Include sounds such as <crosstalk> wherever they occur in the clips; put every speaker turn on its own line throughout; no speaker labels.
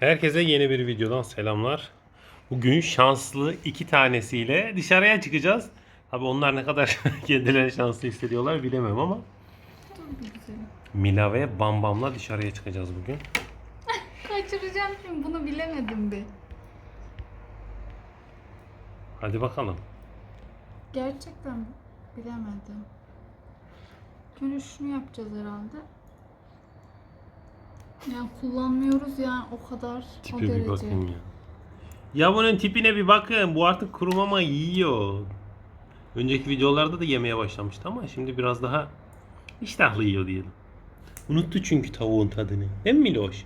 Herkese yeni bir videodan selamlar. Bugün şanslı iki tanesiyle dışarıya çıkacağız. Tabi onlar ne kadar <laughs> kendilerini şanslı hissediyorlar bilemem ama. Mila ve Bam Bam'la dışarıya çıkacağız bugün.
Kaçıracağım şimdi bunu bilemedim bir.
Hadi bakalım.
Gerçekten bilemedim. Şunu yapacağız herhalde. Yani kullanmıyoruz yani o kadar o
Tipe bir
derece.
bakın ya. Ya bunun tipine bir bakın. Bu artık kuru mama yiyor. Önceki videolarda da yemeye başlamıştı ama şimdi biraz daha iştahlı yiyor diyelim. Unuttu çünkü tavuğun tadını. Değil mi Miloş?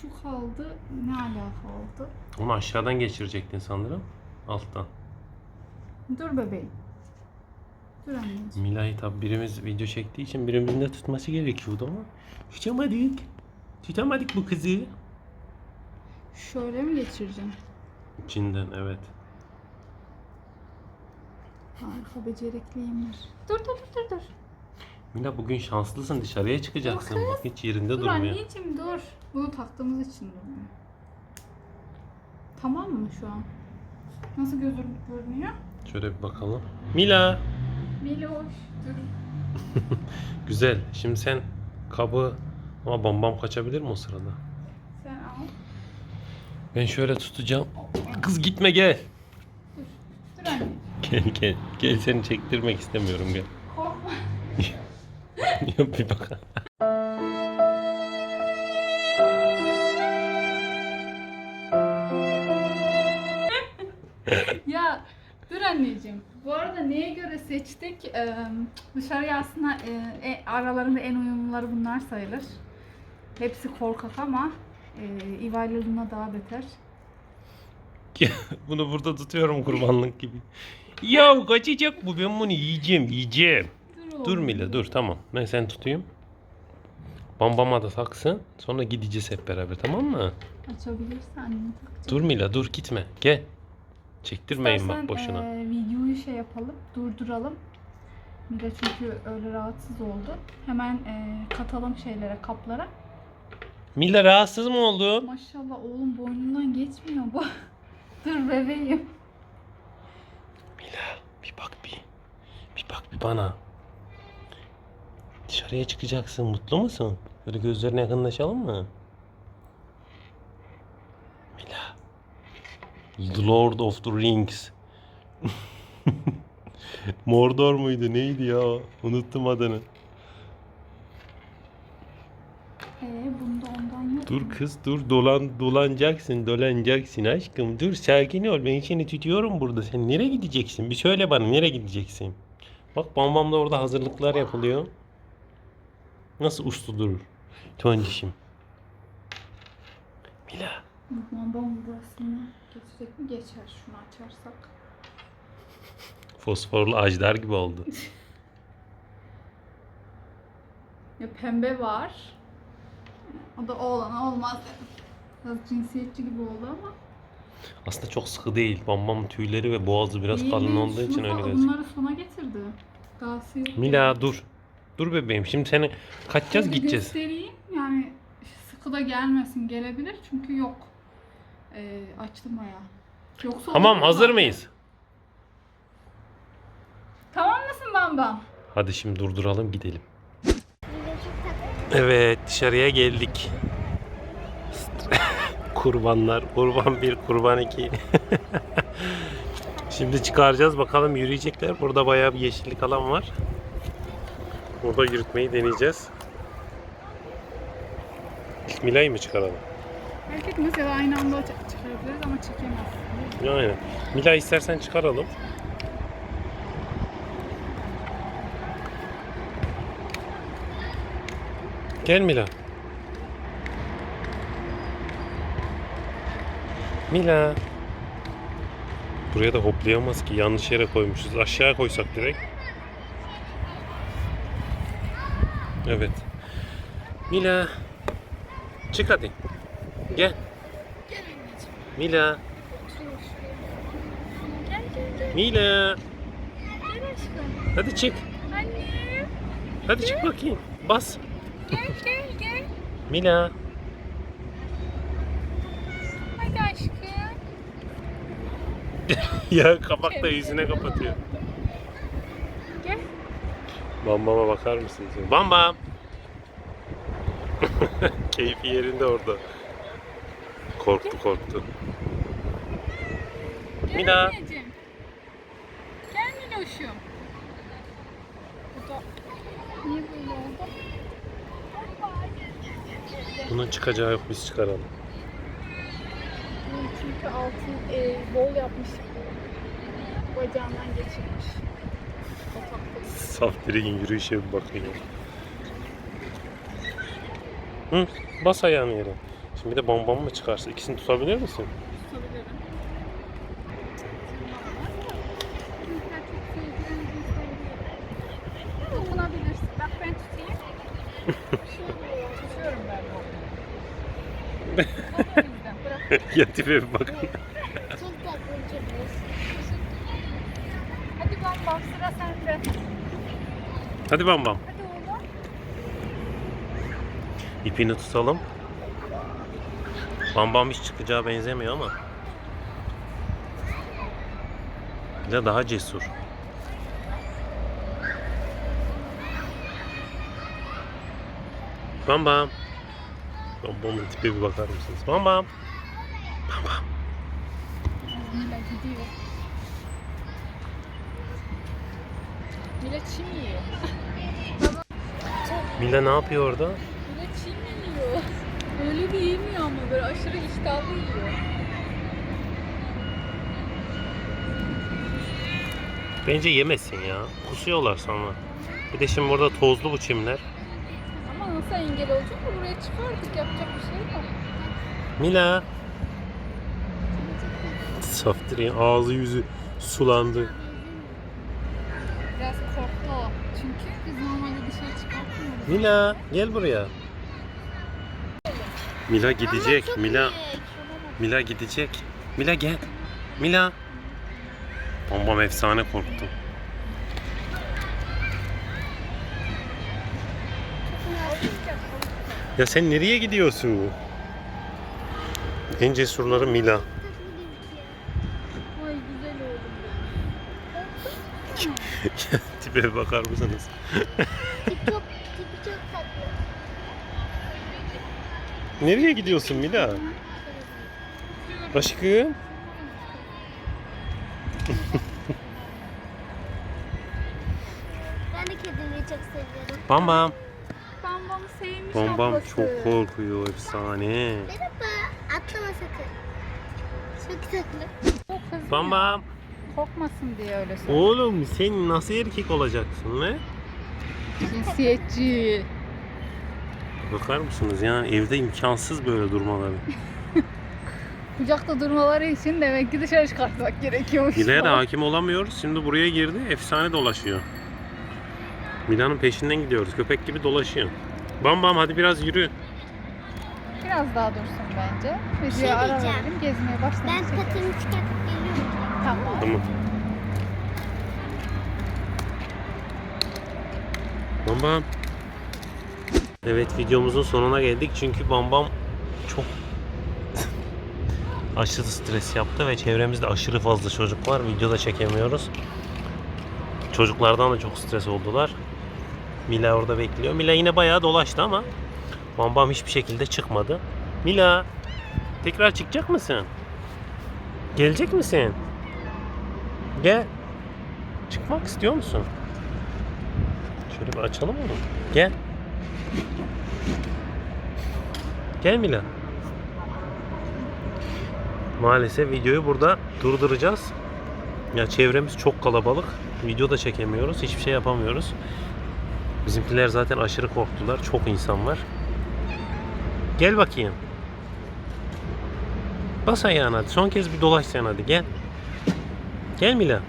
Şu kaldı. Ne alaka oldu?
Onu aşağıdan geçirecektin sanırım. Alttan.
Dur bebeğim. Dur anneciğim.
Mila'yı tabi birimiz video çektiği için birimizin de tutması gerekiyordu ama tutamadık. Tutamadık bu kızı.
Şöyle mi geçireceğim?
İçinden evet.
Harika becerikliyimdir. Dur dur dur dur dur.
Mila bugün şanslısın dışarıya çıkacaksın.
Dur
Bak hiç yerinde
Dur
durmuyor.
anneciğim dur. Bunu taktığımız için durmuyor. Tamam mı şu an? Nasıl gözüm görünüyor?
Şöyle bir bakalım. Mila.
Miloş. Dur. <laughs>
Güzel. Şimdi sen kabı ama bam bam kaçabilir mi o sırada?
Sen al.
Ben şöyle tutacağım. Kız gitme gel.
Dur anne.
Gel gel. Gel seni çektirmek istemiyorum gel.
Korkma. <laughs>
Yap bir bakalım. <laughs>
ya dur anneciğim. Bu arada neye göre seçtik? Ee, dışarıya aslında e, e, aralarında en uyumluları bunlar sayılır. Hepsi korkak ama e, İva ile Luna daha beter. <laughs>
Bunu burada tutuyorum kurbanlık gibi. Ya kaçacak bu ben bunu yiyeceğim yiyeceğim.
Dur,
Dur. Mila dur tamam. Ben seni tutayım. Bambama da taksın. Sonra gideceğiz hep beraber tamam mı?
Açabilirsen.
Dur Mila dur gitme. Gel. Çektirmeyin
İstersen,
bak boşuna.
e, videoyu şey yapalım, durduralım. Mira çünkü öyle rahatsız oldu. Hemen e, katalım şeylere, kaplara.
Mila rahatsız mı oldun?
Maşallah oğlum boynundan geçmiyor bu. <laughs> Dur bebeğim.
Mila bir bak bir. Bir bak bir bana. Dışarıya çıkacaksın. Mutlu musun? Böyle gözlerine yakınlaşalım mı? Mila. The Lord of the Rings. <laughs> Mordor muydu? Neydi ya? Unuttum adını.
Ee yok.
Dur kız dur. Dolan dolanacaksın dolanacaksın aşkım. Dur sakin ol. Ben seni tutuyorum burada. Sen nereye gideceksin? Bir söyle bana nereye gideceksin? Bak bam bam da orada hazırlıklar yapılıyor. Nasıl uslu durur? Toncişim. Mila.
Babam burasını geçecek mi? Geçer. Şunu açarsak.
fosforlu ajdar gibi oldu. <laughs>
Ya pembe var. O da oğlan olmaz dedim. Biraz cinsiyetçi gibi oldu ama.
aslında çok sıkı değil bam bam tüyleri ve boğazı biraz
İyi,
kalın olduğu için öyle gözüküyor
Bunları sona getirdi. Yok.
Mila dur dur bebeğim şimdi seni kaçacağız
Şöyle
gideceğiz
göstereyim. Yani sıkı da gelmesin gelebilir çünkü yok. Ee, açtım bayağı. Yoksa
tamam
olur mu
hazır mıyız
Tamam mısın Bambam?
Hadi şimdi durduralım gidelim. Evet dışarıya geldik. <laughs> Kurbanlar. Kurban bir, kurban iki. <laughs> şimdi çıkaracağız bakalım yürüyecekler. Burada bayağı bir yeşillik alan var. Burada yürütmeyi deneyeceğiz. İlk Mila'yı mı çıkaralım?
Erkek mesela aynı anda çıkarabiliriz ama çekemez.
Yani. Mila istersen çıkaralım. Gel Mila. Mila. Buraya da hoplayamaz ki. Yanlış yere koymuşuz. Aşağı koysak direkt. Evet. Mila. Çık hadi. Gel. Mila. Mila. Hadi çık. Hadi çık bakayım. Bas.
Gel gel gel.
Mila. Hadi aşkım. <laughs> ya kapak da yüzüne kapatıyor.
Gel.
Bambama bakar mısınız? Bambam. <laughs> Keyfi yerinde orada. Korktu korktu.
Gel
Mila.
anneciğim. Gel Miloş'um. Bu da niye böyle oldu?
Bunun çıkacağı yok biz çıkaralım.
Çünkü altı e, bol yapmış. Bacağından geçirmiş.
Saf direğin yürüyüşe bir bakıyor. Hı, bas ayağını yere. Şimdi bir de bam bam mı çıkarsa ikisini tutabilir misin?
Tutabilirim. Dokunabilirsin. Bak ben tutayım. Tutuyorum ben bunu. Kalk bizden, Bırak.
Ya tipe bir bakın.
Çok köpek.
Hadi bamba sıra sende.
Hadi bam bam.
Hadi oğlum.
İpini tutalım. Bam bam hiç çıkacağı benzemiyor ama. Bir de daha cesur. Bam bam. Bam bamın tipe bir bakar mısınız? Bam bam. Bam bam.
Mila gidiyor. Mila çim yiyor.
Mila ne yapıyor orada?
Mila çim yiyor. Öyle bir yemiyor ama böyle aşırı iştahlı yiyor.
Bence yemesin ya. Kusuyorlar sonra. Bir de şimdi burada tozlu bu çimler.
Ama nasıl engel olacak? Buraya çıkardık yapacak bir şey yok.
Mila. Saftirin ağzı yüzü sulandı.
Biraz korktu o. Çünkü biz normalde dışarı çıkartmıyoruz.
Mila gel buraya. Mila gidecek. Mila. Mila gidecek. Mila gel. Mila. Bombam efsane korktu. Ya sen nereye gidiyorsun? En cesurları Mila.
Ay güzel oğlum. <laughs>
Tipe bakar mısınız?
Tipi çok, tipi çok tatlı.
Nereye gidiyorsun Mila? Aşkım.
Ben de kedimi çok seviyorum.
Bam bam.
Bambamı sevmiş
Bam bam
ablası.
çok korkuyor efsane.
Merhaba. Atlama sakın. Çok tatlı.
Bam bam.
Korkmasın diye öyle söylüyor.
Oğlum sen nasıl erkek olacaksın ne?
Cinsiyetçi.
Bakar mısınız yani evde imkansız böyle durmaları. <laughs>
Kucakta durmaları için demek ki dışarı çıkartmak gerekiyormuş.
Mila'ya da hakim olamıyoruz. Şimdi buraya girdi. Efsane dolaşıyor. Mila'nın peşinden gidiyoruz. Köpek gibi dolaşıyor. Bam bam hadi biraz yürü.
Biraz daha dursun bence. Videoya
şey
ara
diyeceğim.
verelim. Gezmeye başlamak
Ben patimi çıkartıp geliyorum.
Tamam.
Tamam. Bam bam. Evet videomuzun sonuna geldik. Çünkü Bam Bam çok <laughs> aşırı stres yaptı ve çevremizde aşırı fazla çocuk var. Videoda çekemiyoruz. Çocuklardan da çok stres oldular. Mila orada bekliyor. Mila yine bayağı dolaştı ama Bam Bam hiçbir şekilde çıkmadı. Mila tekrar çıkacak mısın? Gelecek misin? Gel. Çıkmak istiyor musun? Şöyle bir açalım onu. Gel. Gel Mila. Maalesef videoyu burada durduracağız. Ya çevremiz çok kalabalık. Video da çekemiyoruz. Hiçbir şey yapamıyoruz. Bizimkiler zaten aşırı korktular. Çok insan var. Gel bakayım. Bas ayağını hadi. Son kez bir dolaş sen hadi. Gel. Gel Mila.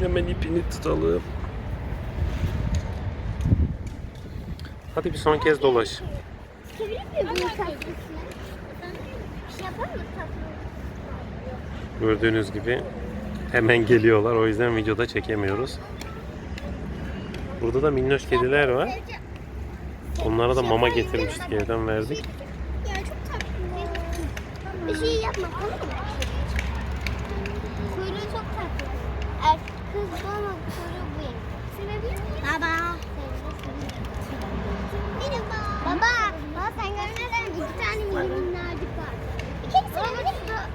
Hemen ipini tutalım. Hadi bir son kez dolaş. Gördüğünüz gibi hemen geliyorlar. O yüzden videoda çekemiyoruz. Burada da minnoş kediler var. Onlara da mama getirmiştik evden verdik.
Bir şey yapma tamam mı? Kuyruğu çok tatlı. Er, kız bu ama kuyruğu bu yani. Sevebilir miyim? Baba. Merhaba. Baba. Baba sen görmeden iki tane minnacık var. Kere sevebilir miyim?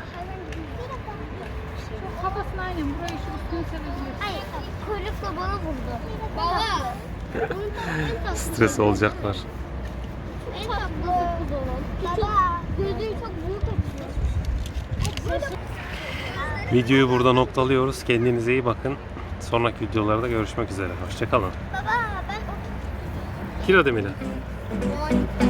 Kafasını aynen burayı şu üstüne sevebilirsin.
Hayır. Kuyrukla bana vurdu. Baba.
Stres olacaklar.
En tatlısı kız olan. Baba. Gözü çok büyük açıyor.
Videoyu burada noktalıyoruz. Kendinize iyi bakın. Sonraki videolarda görüşmek üzere. Hoşçakalın.
Baba ben o
Kira Demir.
Noel